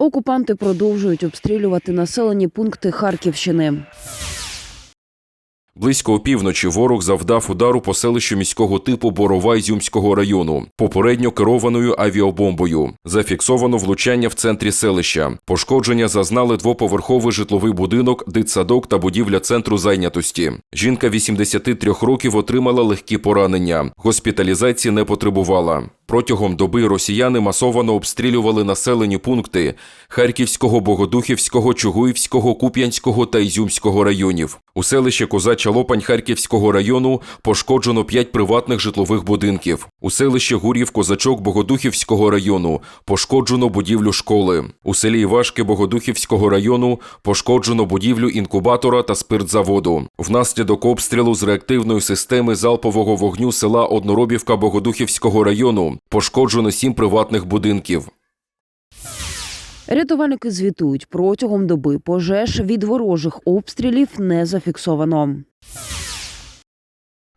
Окупанти продовжують обстрілювати населені пункти Харківщини. Близько опівночі ворог завдав удару по селищу міського типу Борова Ізюмського району, попередньо керованою авіабомбою. Зафіксовано влучання в центрі селища. Пошкодження зазнали двоповерховий житловий будинок, дитсадок та будівля центру зайнятості. Жінка 83 років отримала легкі поранення. Госпіталізації не потребувала. Протягом доби росіяни масовано обстрілювали населені пункти Харківського, Богодухівського, Чугуївського, Куп'янського та Ізюмського районів. У селищі Козача Лопань Харківського району пошкоджено 5 приватних житлових будинків. У селищі Гур'їв Козачок Богодухівського району пошкоджено будівлю школи. У селі Івашки Богодухівського району пошкоджено будівлю інкубатора та спиртзаводу. Внаслідок обстрілу з реактивної системи залпового вогню села Одноробівка Богодухівського району пошкоджено сім приватних будинків. Рятувальники звітують, протягом доби пожеж від ворожих обстрілів не зафіксовано.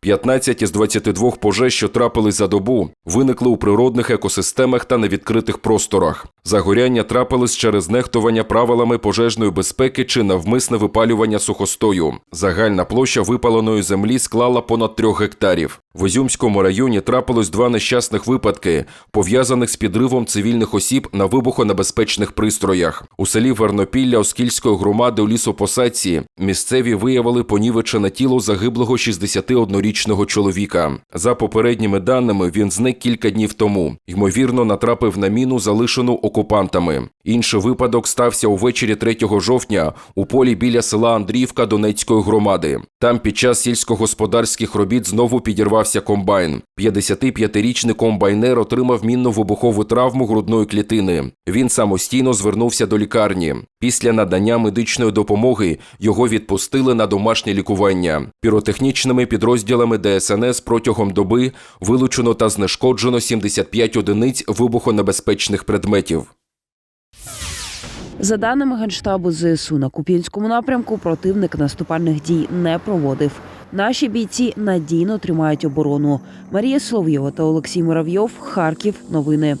15 із 22 пожеж, що трапились за добу, виникли у природних екосистемах та на відкритих просторах. Загоряння трапились через нехтування правилами пожежної безпеки чи навмисне випалювання сухостою. Загальна площа випаленої землі склала понад 3 гектарів. В Ізюмському районі трапилось два нещасних випадки, пов'язаних з підривом цивільних осіб на вибухонебезпечних пристроях. У селі Вернопілля Оскільської громади у лісопосадці місцеві виявили понівечене тіло загиблого 61-річного чоловіка. За попередніми даними, він зник кілька днів тому. Ймовірно, натрапив на міну, залишену окупантами. Інший випадок стався увечері 3 жовтня у полі біля села Андріївка Донецької громади. Там під час сільськогосподарських робіт знову підірвався комбайн. 55-річний комбайнер отримав мінно-вибухову травму грудної клітини. Він самостійно звернувся до лікарні. Після надання медичної допомоги його відпустили на домашнє лікування. Піротехнічними підрозділами ДСНС протягом доби вилучено та знешкоджено 75 одиниць вибухонебезпечних предметів. За даними Генштабу ЗСУ на Куп'янському напрямку, противник наступальних дій не проводив. Наші бійці надійно тримають оборону. Марія Соловйова та Олексій Муравйов. Харків. Новини.